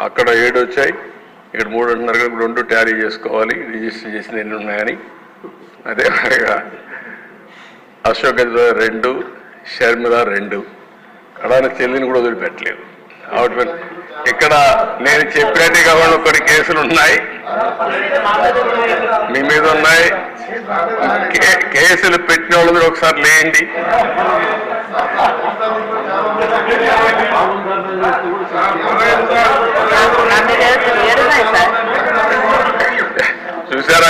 అక్కడ ఏడు వచ్చాయి. ఇక్కడ మూడు అంటున్నారు కదా, రెండు ట్యాలీ చేసుకోవాలి. రిజిస్టర్ చేసిన ఎన్ని ఉన్నాయని. అదే మాదిరిగా అశోక్ గజరాజ్ రెండు షర్మిల రెండు. కడాన చెల్లిని కూడా వదిలిపెట్టలేదు. ఆవిడ ఇక్కడ నేను చెప్పేది కావాలి కొన్ని కేసులు ఉన్నాయి. మీ మీద ఉన్నాయి. కే- కేసులు పెట్టిన వాళ్ళు ఒకసారి లేండి నా మీద ఏడు ఏడున్నాయి సార్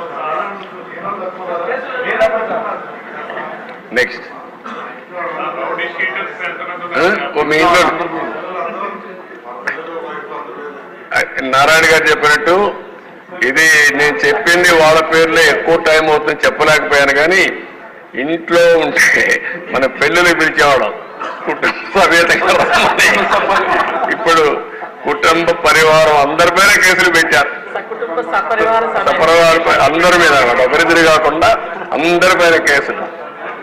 నెక్స్ట్ మీ ఇంట్లో నారాయణ గారు చెప్పినట్టు ఇది నేను చెప్పింది వాళ్ళ పేర్లే ఎక్కువ టైం అవుతుంది చెప్పలేకపోయాను కానీ ఇంట్లో ఉంటే మన పెళ్ళిళ్ళు పిలిచేవాళ్ళం. కుటుంబ సమేతంగా. ఇప్పుడు కుటుంబ పరివారం అందరి పైన కేసులు పెట్టారు. సపరివార అందరి మీద ఒకరిద్దరు కాకుండా అందరి పైన కేసులు.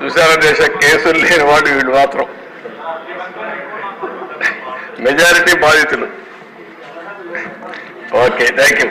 చూసారా దేశ కేసులు లేని వాళ్ళు వీళ్ళు మాత్రం. మెజారిటీ బాధితులు. Okay thank you